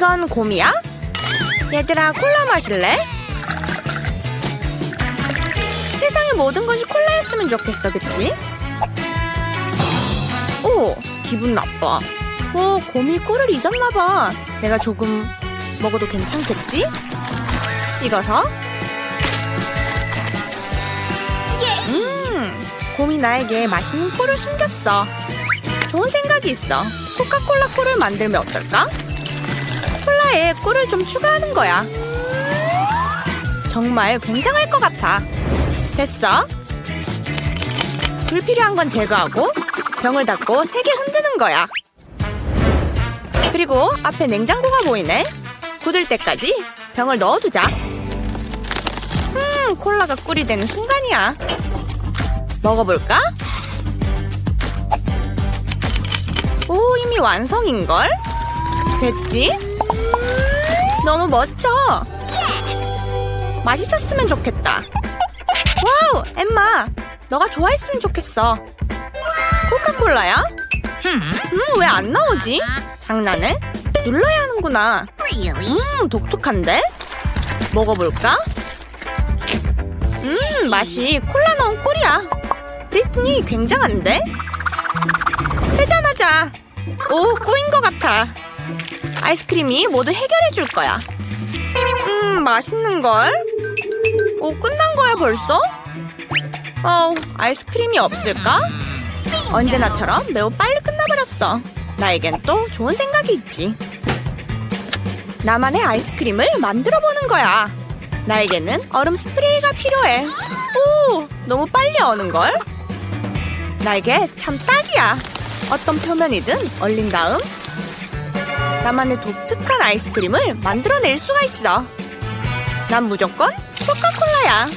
이건 곰이야? 얘들아 콜라 마실래? 세상의 모든 것이 콜라였으면 좋겠어 그치? 오 기분 나빠 오 곰이 꿀을 잊었나봐 내가 조금 먹어도 괜찮겠지? 찍어서 음 곰이 나에게 맛있는 꿀을 숨겼어 좋은 생각이 있어 코카콜라 꿀을 만들면 어떨까? 콜라에 꿀을 좀 추가하는 거야. 정말 굉장할 것 같아. 됐어? 불필요한 건 제거하고 병을 닫고 세게 흔드는 거야. 그리고 앞에 냉장고가 보이네. 굳을 때까지 병을 넣어두자. 음 콜라가 꿀이 되는 순간이야. 먹어볼까? 오 이미 완성인걸? 됐지? 너무 멋져 맛있었으면 좋겠다 와우 엠마 너가 좋아했으면 좋겠어 코카콜라야? 음 왜 안 나오지? 장난해? 눌러야 하는구나 음 독특한데? 먹어볼까? 음 맛이 콜라 넣은 꿀이야 브리트니 굉장한데? 회전하자 오 꼬인 것 같아 아이스크림이 모두 해결해 줄 거야 음 맛있는 걸? 오 끝난 거야 벌써? 어 아이스크림이 없을까? 언제나처럼 매우 빨리 끝나버렸어 나에겐 또 좋은 생각이 있지 나만의 아이스크림을 만들어 보는 거야 나에게는 얼음 스프레이가 필요해 오 너무 빨리 어는 걸? 나에게 참 딱이야 어떤 표면이든 얼린 다음 나만의 독특한 아이스크림을 만들어낼 수가 있어. 난 무조건 코카콜라야.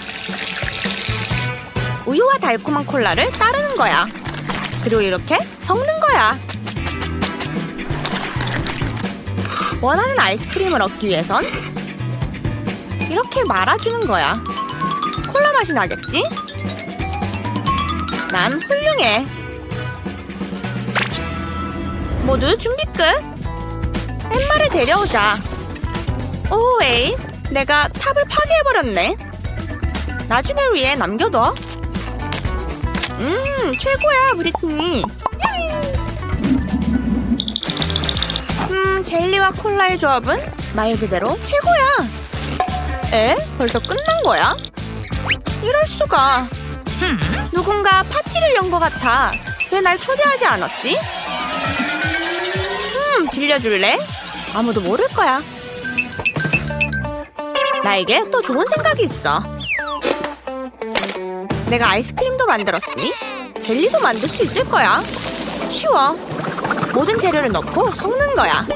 우유와 달콤한 콜라를 따르는 거야. 그리고 이렇게 섞는 거야. 원하는 아이스크림을 얻기 위해선 이렇게 말아주는 거야. 콜라 맛이 나겠지? 난 훌륭해. 모두 준비 끝 데려오자 오 에이 내가 탑을 파괴해버렸네 나중을 위해 남겨둬 음 최고야 브리트니 음 젤리와 콜라의 조합은 말 그대로 최고야 에? 벌써 끝난 거야? 이럴 수가 누군가 파티를 연 것 같아 왜 날 초대하지 않았지? 음 빌려줄래? 아무도 모를 거야 나에게 또 좋은 생각이 있어 내가 아이스크림도 만들었으니 젤리도 만들 수 있을 거야. 쉬워. 모든 재료를 넣고 섞는 거야.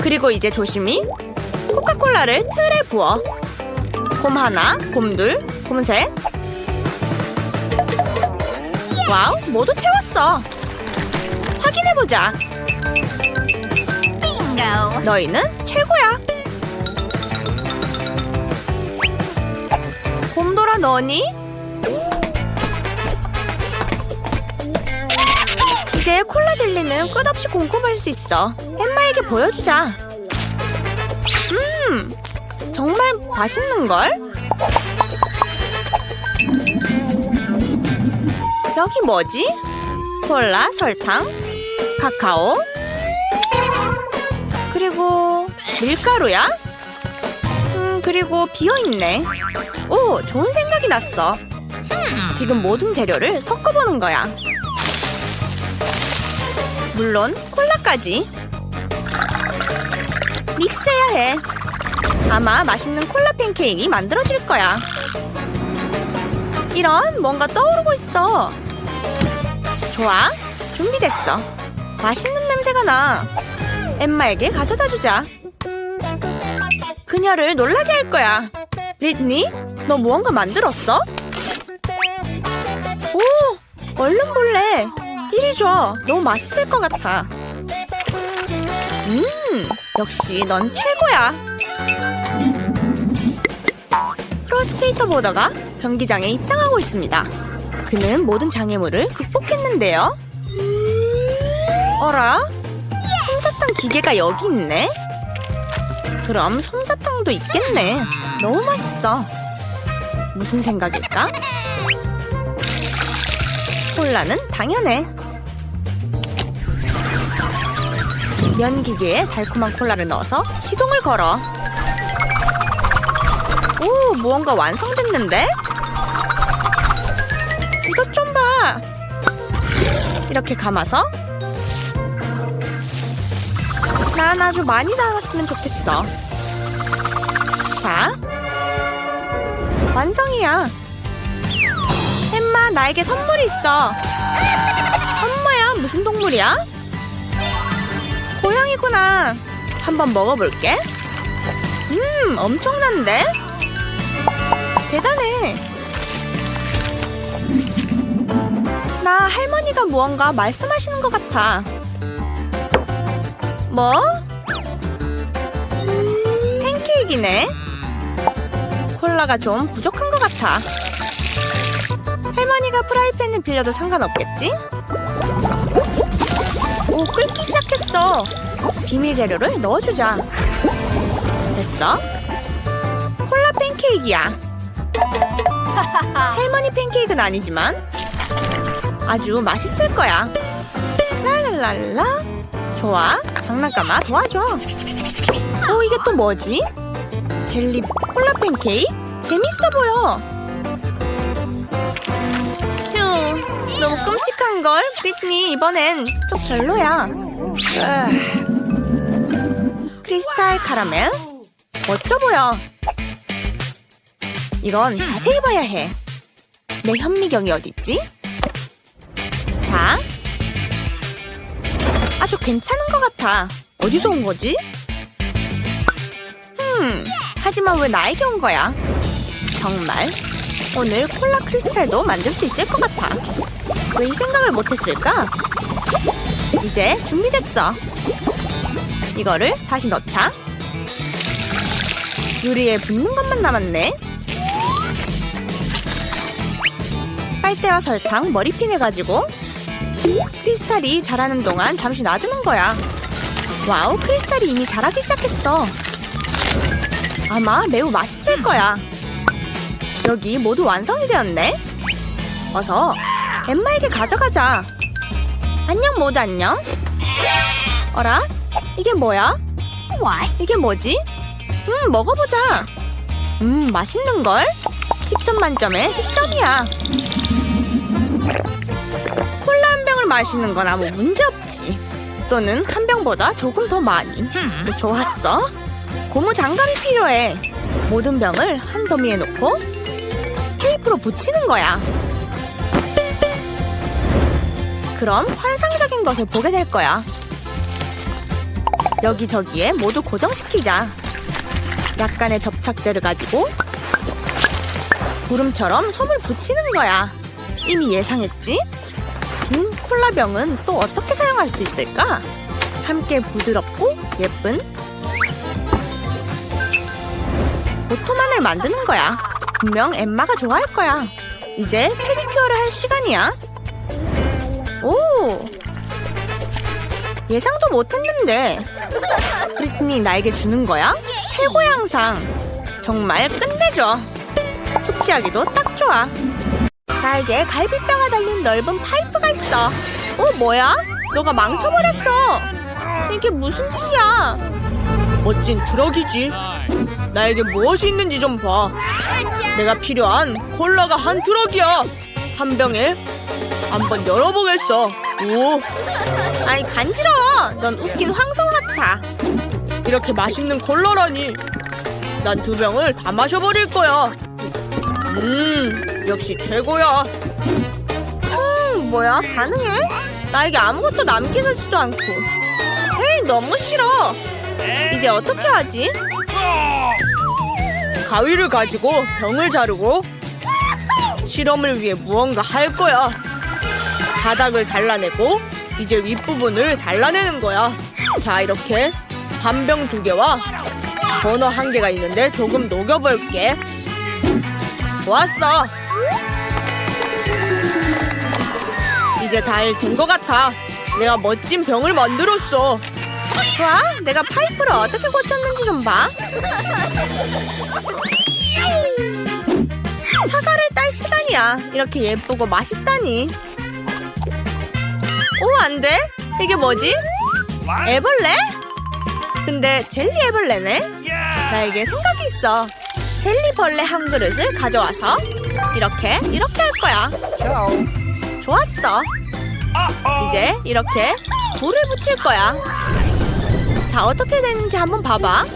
그리고 이제 조심히 코카콜라를 틀에 부어. 곰 하나, 곰 둘, 곰 셋. 와우, 모두 채웠어. 확인해보자. 너희는 최고야. 곰돌아 너니? 이제 콜라 젤리는 끝없이 공급할 수 있어. 엠마에게 보여주자. 음, 정말 맛있는걸? 여기 뭐지? 콜라, 설탕, 카카오, 그리고 밀가루야? 음, 그리고 비어있네. 오, 좋은 생각이 났어. 지금 모든 재료를 섞어보는 거야. 물론 콜라까지. 믹스해야 해. 아마 맛있는 콜라 팬케이크 만들어질 거야. 이런 뭔가 떠오르고 있어. 좋아, 준비됐어. 맛있는 냄새가 나. 엠마에게 가져다 주자. 그녀를 놀라게 할 거야. 브리트니, 너 무언가 만들었어? 오, 얼른 볼래. 이리 줘. 너무 맛있을 것 같아. 음, 역시 넌 최고야. 프로스케이터 보더가 경기장에 입장하고 있습니다. 그는 모든 장애물을 극복했는데요. 어라? 솜사탕 기계가 여기 있네. 그럼 솜사탕도 있겠네. 너무 맛있어. 무슨 생각일까? 콜라는 당연해. 면 기계에 달콤한 콜라를 넣어서 시동을 걸어. 오, 무언가 완성됐는데? 이것 좀 봐. 이렇게 감아서 난 아주 많이 나왔으면 좋겠어. 자, 완성이야. 엠마, 나에게 선물이 있어. 엄마야, 무슨 동물이야? 고양이구나. 한번 먹어볼게. 음, 엄청난데? 대단해. 나 할머니가 무언가 말씀하시는 것 같아. 뭐? 팬케이크네. 콜라가 좀 부족한 것 같아. 할머니가 프라이팬을 빌려도 상관없겠지? 오, 끓기 시작했어. 비밀 재료를 넣어주자. 됐어. 콜라 팬케이크야. 할머니 팬케이크는 아니지만 아주 맛있을 거야. 랄랄랄라. 좋아. 장난감아 도와줘. 어, 이게 또 뭐지? 젤리 콜라 팬케이크? 재밌어 보여. 휴, 너무 끔찍한걸? 브리트니, 이번엔 좀 별로야. 크리스탈 카라멜? 멋져 보여. 이건 자세히 봐야 해. 내 현미경이 어딨지? 자. 아주 괜찮은 것 같아. 어디서 온 거지? 음, 하지만 왜 나에게 온 거야? 정말? 오늘 콜라 크리스탈도 만들 수 있을 것 같아. 왜 이 생각을 못했을까? 이제 준비됐어. 이거를 다시 넣자. 유리에 붙는 것만 남았네. 빨대와 설탕, 머리핀을 가지고 크리스탈이 자라는 동안 잠시 놔두는 거야. 와우, 크리스탈이 이미 자라기 시작했어. 아마 매우 맛있을 거야. 여기 모두 완성이 되었네. 어서 엠마에게 가져가자. 안녕 모두 안녕. 어라? 이게 뭐야? 이게 뭐지? 음, 먹어보자. 음, 맛있는 걸? 10점 만점에 10점이야. 콜라 한 병을 마시는 건 아무 문제 없지. 또는 한 병보다 조금 더 많이. 좋았어. 고무 장갑이 필요해. 모든 병을 한 더미에 놓고 테이프로 붙이는 거야. 그럼 환상적인 것을 보게 될 거야. 여기저기에 모두 고정시키자. 약간의 접착제를 가지고 구름처럼 솜을 붙이는 거야. 이미 예상했지? 빈 콜라병은 또 어떻게 사용할 수 있을까? 함께 부드럽고 예쁜 오토만을 만드는 거야. 분명 엠마가 좋아할 거야. 이제 페디큐어를 할 시간이야. 오! 예상도 못했는데. 브리트니 나에게 주는 거야? 최고의 항상. 정말 끝내줘. 숙제하기도 딱 좋아. 나에게 갈비뼈가 달린 넓은 파이프가 있어. 어, 뭐야? 너가 망쳐버렸어. 이게 무슨 짓이야? 멋진 트럭이지. 나에게 무엇이 있는지 좀 봐. 내가 필요한 콜라가 한 트럭이야. 한 병에 한번 열어보겠어. 오. 아니 간지러워. 넌 웃긴 황성 같아. 이렇게 맛있는 콜라라니. 난 두 병을 다 마셔버릴 거야. 음, 역시 최고야. 음, 뭐야? 가능해? 나에게 아무것도 남겨주지도 않고. 에이, 너무 싫어. 이제 어떻게 하지? 가위를 가지고 병을 자르고 실험을 위해 무언가 할 거야. 바닥을 잘라내고 이제 윗부분을 잘라내는 거야. 자, 이렇게 반병 두 개와 버너 한 개가 있는데 조금 녹여볼게. 좋았어. 이제 다 된 것 같아. 내가 멋진 병을 만들었어. 좋아, 내가 파이프를 어떻게 고쳤는지 좀 봐. 사과를 딸 시간이야. 이렇게 예쁘고 맛있다니. 오, 안 돼? 이게 뭐지? 애벌레? 근데 젤리 애벌레네? 나에게 생각이 있어. 젤리 벌레 한 그릇을 가져와서 이렇게 이렇게 할 거야. 좋았어. 이제 이렇게 불을 붙일 거야. 자, 어떻게 되는지 한번 봐봐.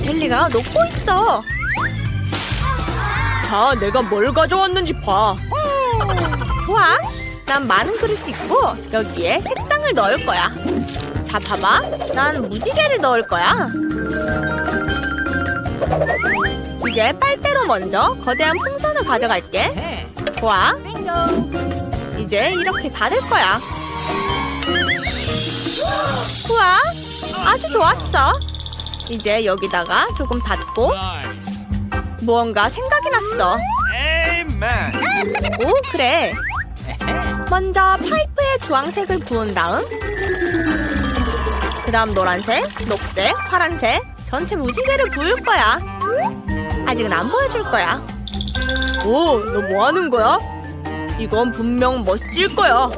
젤리가 녹고 있어. 자, 내가 뭘 가져왔는지 봐. 좋아. 난 많은 그릇이 있고 여기에 색상을 넣을 거야. 자, 봐봐. 난 무지개를 넣을 거야. 이제 빨대로 먼저 거대한 풍선을 가져갈게. 좋아. 이제 이렇게 닫을 거야. 우와, 아주 좋았어. 이제 여기다가 조금 닫고. 무언가 생각이 났어. 오, 그래. 먼저 파이프에 주황색을 부은 다음 그 다음 노란색, 녹색, 파란색 전체 무지개를 부을 거야. 아직은 안 보여줄 거야. 오, 너 뭐 하는 거야? 이건 분명 멋질 거야.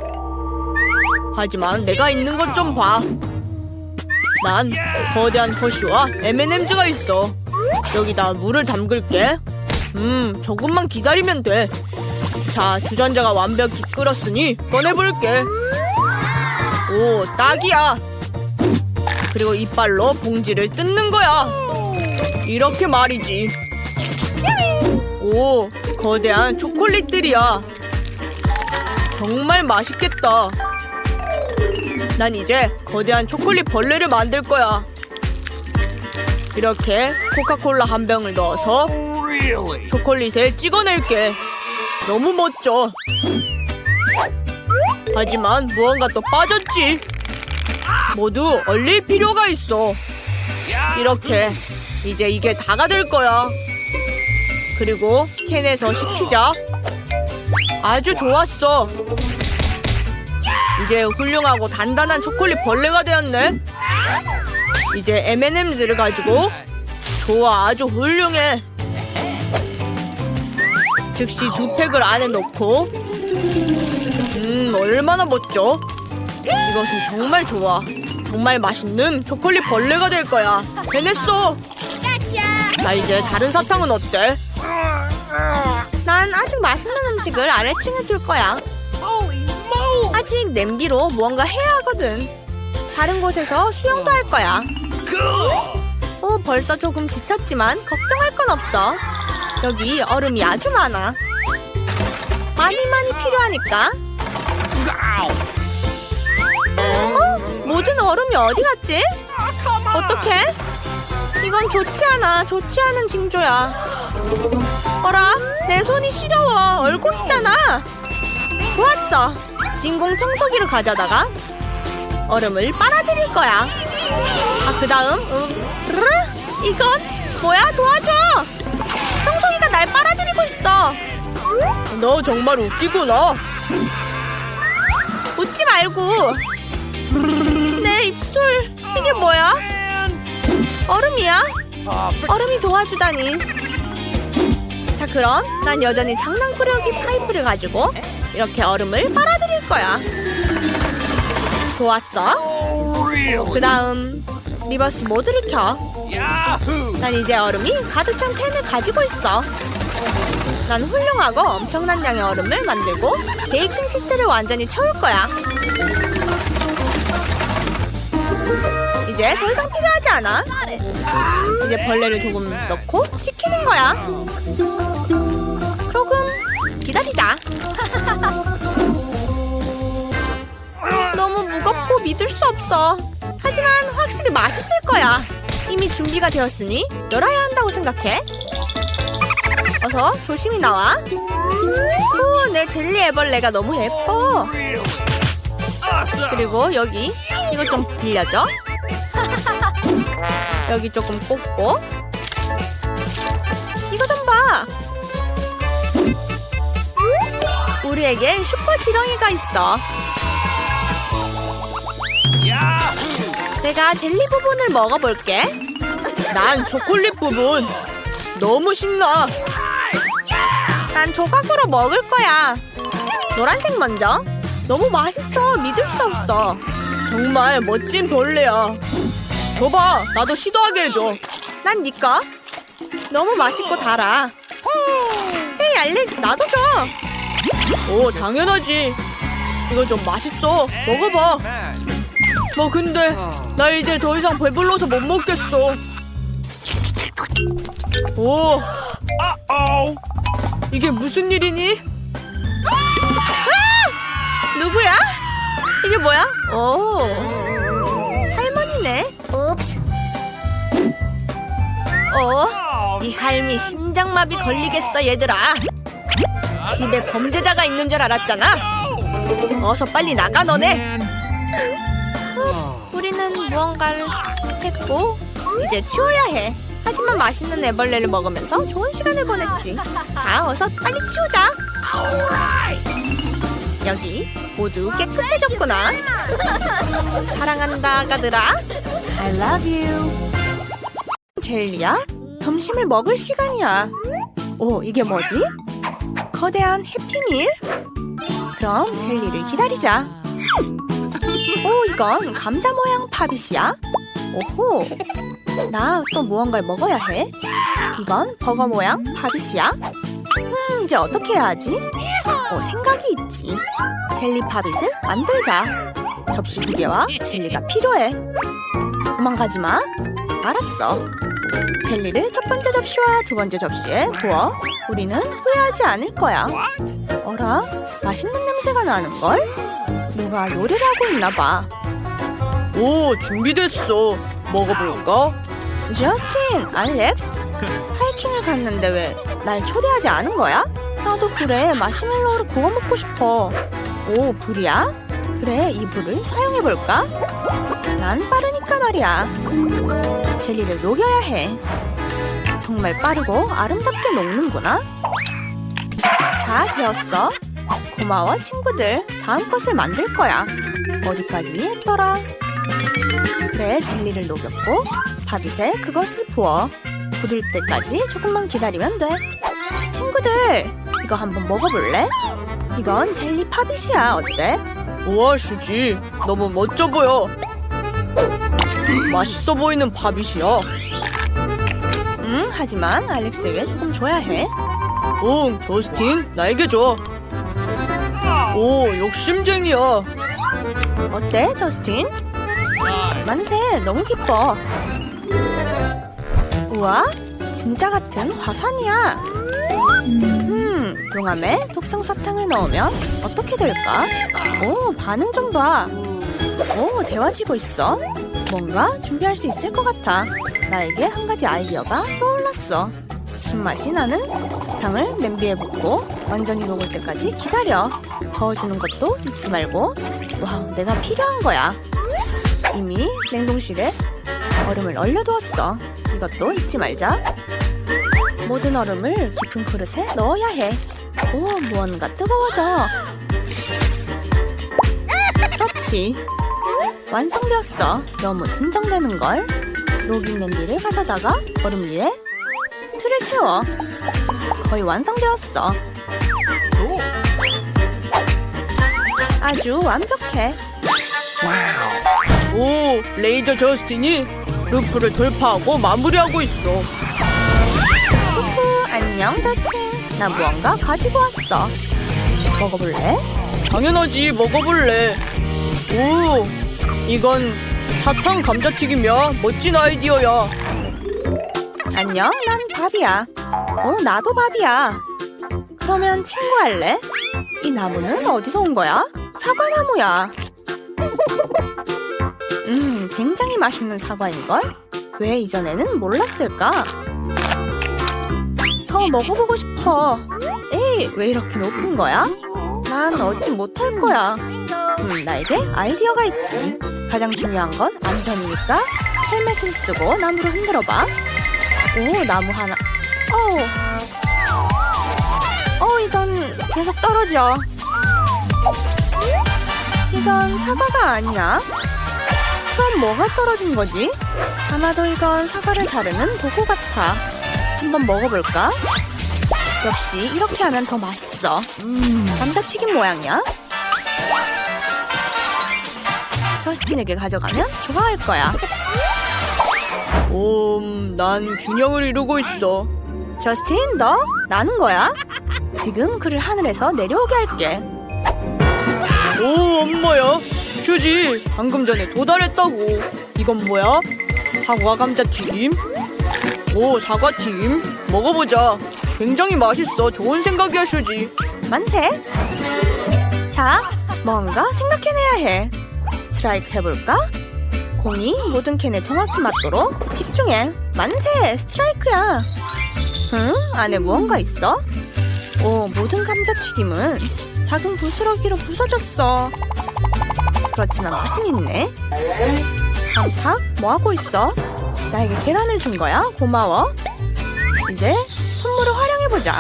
하지만 내가 있는 것 좀 봐. 난 거대한 허쉬와 M&M즈가 있어. 여기다 물을 담글게. 음, 조금만 기다리면 돼. 자, 주전자가 완벽히 끓었으니 꺼내볼게. 오, 딱이야. 그리고 이빨로 봉지를 뜯는 거야. 이렇게 말이지. 오, 거대한 초콜릿들이야. 정말 맛있겠다. 난 이제 거대한 초콜릿 벌레를 만들 거야. 이렇게 코카콜라 한 병을 넣어서? 초콜릿에 찍어낼게. 너무 멋져. 하지만 무언가 또 빠졌지. 모두 얼릴 필요가 있어. 이렇게 이제 이게 다가 될 거야. 그리고 캔에서 식히자. 아주 좋았어. 이제 훌륭하고 단단한 초콜릿 벌레가 되었네. 이제 M&M즈를 가지고 좋아 아주 훌륭해. 즉시 두 팩을 안에 넣고 음 얼마나 멋져 이것은 정말 좋아 정말 맛있는 초콜릿 벌레가 될 거야 해냈어 자 이제 다른 사탕은 어때? 난 아직 맛있는 음식을 아래층에 둘 거야 아직 냄비로 무언가 해야 하거든 다른 곳에서 수영도 할 거야 어, 벌써 조금 지쳤지만 걱정할 건 없어. 여기 얼음이 아주 많아. 많이 많이 필요하니까. 어? 모든 얼음이 어디 갔지? 어떡해? 이건 좋지 않아. 좋지 않은 징조야. 어라? 내 손이 시려워. 얼고 있잖아. 좋았어. 진공 청소기를 가져다가 얼음을 빨아들일 거야. 아, 그 다음, 음? 이건 뭐야? 도와줘! 청소기가 날 빨아들이고 있어. 너 정말 웃기구나. 웃지 말고. 내 입술. 이게 뭐야? 얼음이야? 얼음이 도와주다니. 자, 그럼 난 여전히 장난꾸러기 파이프를 가지고 이렇게 얼음을 빨아들일 거야. 좋았어. 그 다음 리버스 모드를 켜. 난 이제 얼음이 가득 찬 캔을 가지고 있어. 난 훌륭하고 엄청난 양의 얼음을 만들고 베이킹 시트를 완전히 채울 거야. 이제 더 이상 필요하지 않아. 이제 벌레를 조금 넣고 식히는 거야. 조금 기다리자. 너무 무겁고 믿을 수 없어. 하지만 확실히 맛있을 거야. 이미 준비가 되었으니 열어야 한다고 생각해. 어서 조심히 나와. 오, 내 젤리 애벌레가 너무 예뻐. 그리고 여기 이거 좀 빌려줘. 여기 조금 꽂고. 우리에겐 슈퍼 지렁이가 있어. 내가 젤리 부분을 먹어볼게. 난 초콜릿 부분. 너무 신나. 난 조각으로 먹을 거야. 노란색 먼저. 너무 맛있어. 믿을 수 없어. 정말 멋진 벌레야. 줘봐. 나도 시도하게 해줘. 난 네 거. 너무 맛있고 달아. 헤이 알렉스 나도 줘. 오 당연하지. 이거 좀 맛있어. 먹어봐. 뭐 근데 나 이제 더 이상 배불러서 못 먹겠어. 오 Uh-oh. 이게 무슨 일이니? 아! 누구야? 이게 뭐야? 오 할머니네. 옵스. 어? 이 할미 심장마비 걸리겠어 얘들아. 집에 범죄자가 있는 줄 알았잖아. 어서 빨리 나가 너네. 우리는 무언가를 했고 이제 치워야 해. 하지만 맛있는 애벌레를 먹으면서 좋은 시간을 보냈지. 다 어서 빨리 치우자. 여기 모두 깨끗해졌구나. 사랑한다, 가들아. I love you. 젤리야, 점심을 먹을 시간이야. 오, 이게 뭐지? 거대한 해피밀? 그럼 젤리를 기다리자. 오, 이건 감자 모양 팝잇이야. 오호. 나 또 무언가를 먹어야 해. 이건 버거 모양 팝잇이야. 음, 이제 어떻게 해야 하지? 어, 생각이 있지. 젤리 팝잇을 만들자. 접시 두 개와 젤리가 필요해. 도망가지 마. 알았어. 젤리를 첫 번째 접시와 두 번째 접시에 부어. 우리는 후회하지 않을 거야. 어라? 맛있는 냄새가 나는걸? 누가 요리를 하고 있나 봐. 오, 준비됐어. 먹어볼까? 저스틴, 알렉스? 하이킹을 갔는데 왜 날 초대하지 않은 거야? 나도 그래. 마시멜로우를 구워 먹고 싶어. 오, 불이야? 그래, 이 불을 사용해볼까? 난 빠르니까 말이야. 젤리를 녹여야 해. 정말 빠르고 아름답게 녹는구나. 자, 되었어. 고마워, 친구들. 다음 것을 만들 거야. 어디까지 했더라? 그래, 젤리를 녹였고 팝잇에 그것을 부어. 굳을 때까지 조금만 기다리면 돼. 친구들, 이거 한번 먹어볼래? 이건 젤리 팝잇이야. 어때? 우와, 슈지. 너무 멋져 보여. 맛있어 보이는 팝잇이야. 응, 하지만 알렉스에게 조금 줘야 해. 응, 저스틴, 나에게 줘. 오, 욕심쟁이야. 어때, 저스틴? 만세, 너무 기뻐. 우와, 진짜 같은 화산이야. 음, 용암에 독성 사탕을 넣으면 어떻게 될까? 오, 반응 좀 봐. 오, 데워지고 있어. 뭔가 준비할 수 있을 것 같아. 나에게 한 가지 아이디어가 떠올랐어. 신맛이 나는 당을 냄비에 붓고 완전히 녹을 때까지 기다려. 저어주는 것도 잊지 말고. 와, 내가 필요한 거야. 이미 냉동실에 얼음을 얼려두었어. 이것도 잊지 말자. 모든 얼음을 깊은 그릇에 넣어야 해. 오, 무언가 뜨거워져. 그렇지. 완성되었어. 너무 진정되는 걸. 녹인 냄비를 가져다가 얼음 위에 틀을 채워. 거의 완성되었어. 아주 완벽해. 오, 레이저 저스틴이 루프를 돌파하고 마무리하고 있어. 후후, 안녕 저스틴. 나 무언가 가지고 왔어. 먹어볼래? 당연하지, 먹어볼래. 오, 이건 사탕 감자튀김이야. 멋진 아이디어야. 안녕, 난 밥이야. 어, 나도 밥이야. 그러면 친구 할래? 이 나무는 어디서 온 거야? 사과나무야. 음, 굉장히 맛있는 사과인걸? 왜 이전에는 몰랐을까? 더 먹어보고 싶어. 에이, 왜 이렇게 높은 거야? 난 얻지 못할 거야. 음, 나에게 아이디어가 있지. 가장 중요한 건 안전이니까 헬멧을 쓰고 나무를 흔들어 봐. 오, 나무 하나. 어우. 어, 이건 계속 떨어져. 이건 사과가 아니야. 그럼 뭐가 떨어진 거지? 아마도 이건 사과를 자르는 도구 같아. 한번 먹어볼까? 역시 이렇게 하면 더 맛있어. 감자튀김 모양이야. 저스틴에게 가져가면 좋아할 거야. 옴, 난 균형을 이루고 있어. 저스틴, 너 나는 거야? 지금 그를 하늘에서 내려오게 할게. 오, 엄마야. 슈지, 방금 전에 도달했다고. 이건 뭐야? 사과 감자 튀김? 오, 사과 튀김? 먹어보자. 굉장히 맛있어. 좋은 생각이야, 슈지. 만세. 자, 뭔가 생각해내야 해. 스트라이크 해볼까? 공이 모든 캔에 정확히 맞도록 집중해. 만세, 스트라이크야. 응? 안에 무언가 있어? 오, 모든 감자튀김은 작은 부스러기로 부서졌어. 그렇지만 맛은 있네. 한탁, 뭐하고 있어? 나에게 계란을 준 거야? 고마워. 이제 선물을 활용해보자.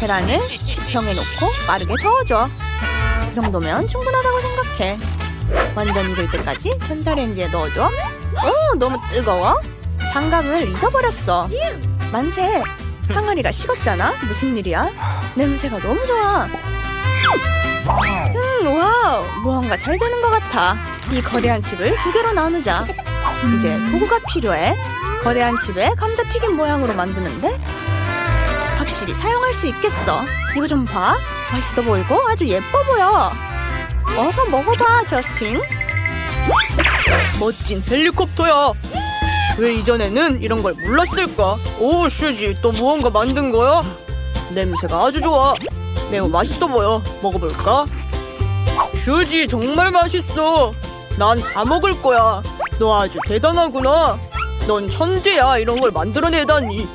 계란을 지평에 놓고 빠르게 저어줘. 이 정도면 충분하다고 생각해. 완전 익을 때까지 전자레인지에 넣어줘. 어, 너무 뜨거워? 장갑을 잊어버렸어. 만세. 항아리가 식었잖아? 무슨 일이야? 냄새가 너무 좋아. 음, 와우. 무언가 잘 되는 것 같아. 이 거대한 칩을 두 개로 나누자. 이제 도구가 필요해. 거대한 칩에 감자튀김 모양으로 만드는데 확실히 사용할 수 있겠어. 이거 좀 봐. 맛있어 보이고 아주 예뻐 보여. 어서 먹어봐, 저스틴. 멋진 헬리콥터야. 왜 이전에는 이런 걸 몰랐을까? 오, 슈지, 또 무언가 만든 거야? 냄새가 아주 좋아. 매우 맛있어 보여. 먹어볼까? 슈지, 정말 맛있어. 난 다 먹을 거야. 너 아주 대단하구나. 넌 천재야. 이런 걸 만들어내다니.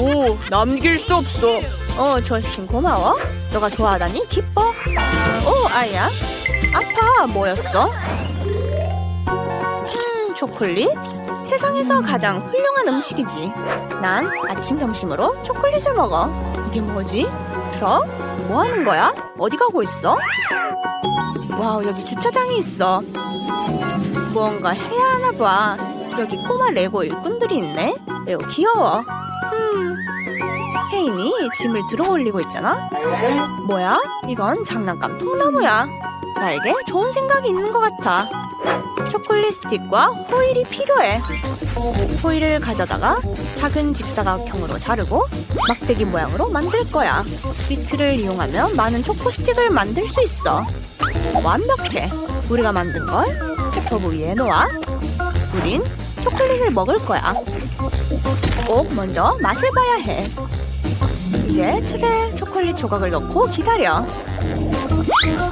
오, 남길 수 없어. 어, 저스틴 고마워. 너가 좋아하다니 기뻐. 오, 아야. 아파, 뭐였어? 음, 초콜릿? 세상에서 가장 훌륭한 음식이지. 난 아침 점심으로 초콜릿을 먹어. 이게 뭐지? 트럭? 뭐 하는 거야? 어디 가고 있어? 와우, 여기 주차장이 있어. 무언가 해야 하나 봐. 여기 꼬마 레고 일꾼들이 있네. 매우 귀여워. 음, 혜인이 짐을 들어 올리고 있잖아. 뭐야? 이건 장난감 통나무야. 나에게 좋은 생각이 있는 것 같아. 초콜릿 스틱과 호일이 필요해. 호일을 가져다가 작은 직사각형으로 자르고 막대기 모양으로 만들 거야. 비트를 이용하면 많은 초코 스틱을 만들 수 있어. 완벽해. 우리가 만든 걸 스토브 위에 놓아. 우린 초콜릿을 먹을 거야. 꼭 먼저 맛을 봐야 해. 이제 틀에 초콜릿 조각을 넣고 기다려.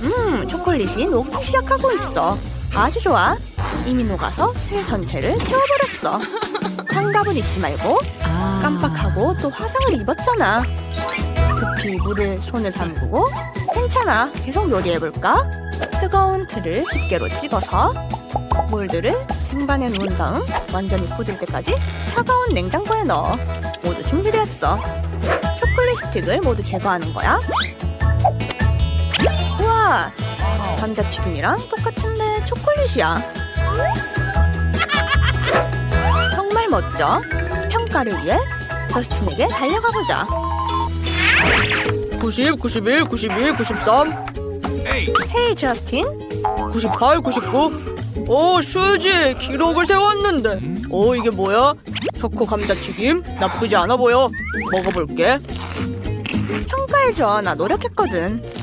음, 초콜릿이 녹기 시작하고 있어. 아주 좋아. 이미 녹아서 틀 전체를 채워버렸어. 장갑을 잊지 말고 깜빡하고 또 화상을 입었잖아. 급히 물을 손을 잠그고 괜찮아. 계속 요리해볼까? 뜨거운 틀을 집게로 찍어서 몰들을 쟁반에 놓은 다음 완전히 굳을 때까지 차가운 냉장고에 넣어. 모두 준비됐어. 초콜릿 스틱을 모두 제거하는 거야. 감자튀김이랑 똑같은데 초콜릿이야. 정말 멋져. 평가를 위해 저스틴에게 달려가 보자. 90, 91, 92, 93. 헤이 저스틴. 98, 99. 오 슈지 기록을 세웠는데. 오 이게 뭐야? 초코 감자튀김 나쁘지 않아 보여. 먹어볼게. 평가해줘. 나 노력했거든.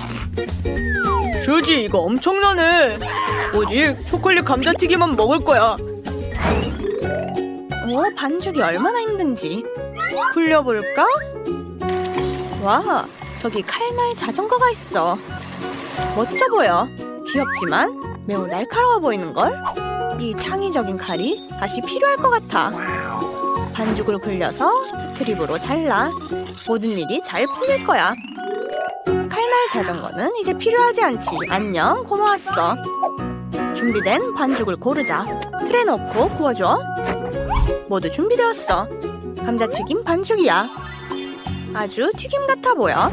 슈지 이거 엄청나네. 오직 초콜릿 감자튀김만 먹을 거야. 오 반죽이 얼마나 힘든지 굴려볼까? 와 저기 칼날 자전거가 있어. 멋져 보여. 귀엽지만 매우 날카로워 보이는 걸. 이 창의적인 칼이 다시 필요할 것 같아. 반죽을 굴려서 스트립으로 잘라. 모든 일이 잘 풀릴 거야. 칼날 자전거는 이제 필요하지 않지. 안녕, 고마웠어. 준비된 반죽을 고르자. 틀에 넣고 구워줘. 모두 준비되었어. 감자튀김 반죽이야. 아주 튀김 같아 보여.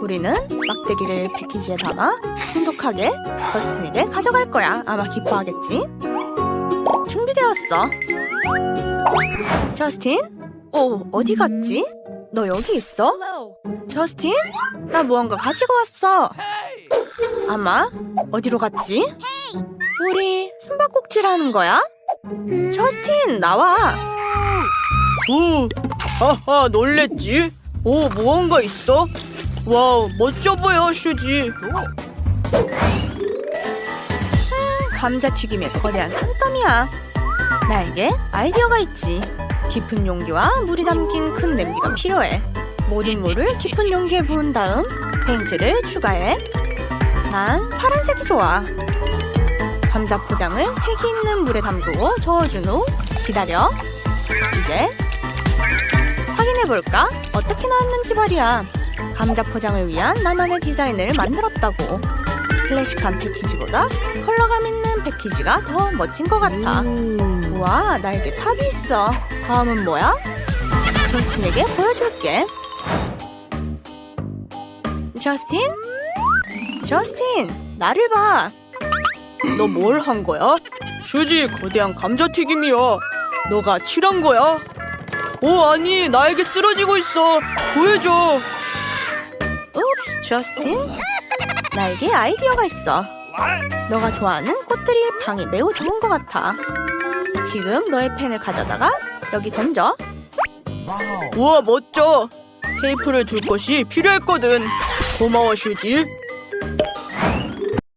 우리는 막대기를 패키지에 담아 신속하게 저스틴에게 가져갈 거야. 아마 기뻐하겠지? 완성이 되었어. 저스틴? 어, 어디 갔지? 너 여기 있어? 저스틴? 나 무언가 가지고 왔어. 아마 어디로 갔지? 우리 숨바꼭질 하는 거야? 저스틴 나와. 오, 하하 놀랬지? 오 무언가 있어? 와우 멋져 보여 슈지. 감자튀김의 거대한 산더미야. 나에게 아이디어가 있지. 깊은 용기와 물이 담긴 큰 냄비가 필요해. 모든 물을 깊은 용기에 부은 다음 페인트를 추가해. 난 파란색이 좋아. 감자 포장을 색이 있는 물에 담그고 저어준 후 기다려. 이제 확인해 볼까? 어떻게 나왔는지 말이야. 감자 포장을 위한 나만의 디자인을 만들었다고. 클래식한 패키지보다 컬러감 있는 패키지가 더 멋진 것 같아. 우와, 나에게 탑이 있어. 다음은 뭐야? 저스틴에게 보여줄게. 저스틴? 저스틴, 나를 봐. 너 뭘 한 거야? 슈지, 거대한 감자튀김이야. 너가 칠한 거야? 오, 아니, 나에게 쓰러지고 있어. 보여줘. 읍스, 저스틴. 나에게 아이디어가 있어. 너가 좋아하는 꽃들이 방에 매우 좋은 것 같아. 지금 너의 펜을 가져다가 여기 던져. 우와 멋져. 테이프를 둘 곳이 필요했거든. 고마워 슈지.